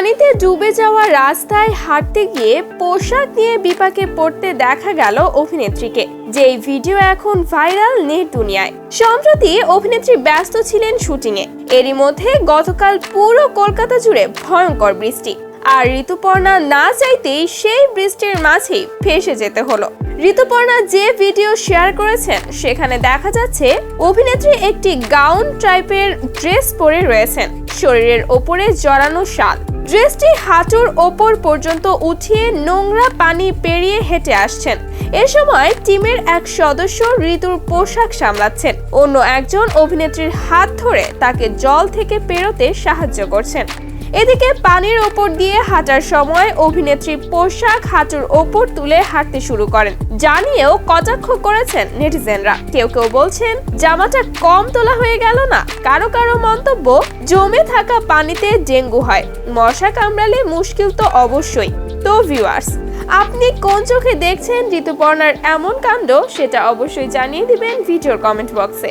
পানিতে ডুবে যাওয়া রাস্তায় হাঁটতে গিয়ে পোশাক নিয়ে বিপাকে পড়তে দেখা গেল অভিনেত্রীকে। যেই ভিডিও এখন ভাইরাল নেট দুনিয়ায়। সম্প্রতি অভিনেত্রী ব্যস্ত ছিলেন শুটিংয়ে। এরই মধ্যে গতকাল পুরো কলকাতা জুড়ে ভয়ঙ্কর বৃষ্টি। আর ঋতুপর্ণা না চাইতেই সেই বৃষ্টির মাঝেই ফেসে যেতে হলো। ঋতুপর্ণা যে ভিডিও শেয়ার করেছেন, সেখানে দেখা যাচ্ছে অভিনেত্রী একটি গাউন টাইপের ড্রেস পরে রয়েছেন। শরীরের ওপরে জড়ানো শাল। ড্রেসটি হাঁটুর ওপর পর্যন্ত উঠিয়ে নোংরা পানি পেরিয়ে হেঁটে আসছেন। এ সময় টিমের এক সদস্য ঋতুর পোশাক সামলাচ্ছেন। অন্য একজন অভিনেত্রীর হাত ধরে তাকে জল থেকে পেরোতে সাহায্য করছেন। এদিকে পানির ওপর দিয়ে হাঁটার সময় অভিনেত্রী পোশাক হাঁটুর ওপর তুলে হাঁটতে শুরু করেন। জানিয়েও কটাক্ষ করেছেন নেটিজেনরা। কেউ কেউ বলছেন, জামাটা কম তোলা হয়ে গেল না। কারও কারও মন্তব্য, জমে থাকা পানিতে ডেঙ্গু হয়। মশা কামড়ালে মুশকিল তো অবশ্যই। তো ভিউয়ার্স আপনি কোন চোখে দেখছেন ঋতুপর্ণার এমন কাণ্ড, সেটা অবশ্যই জানিয়ে দিবেন ভিডিওর কমেন্ট বক্সে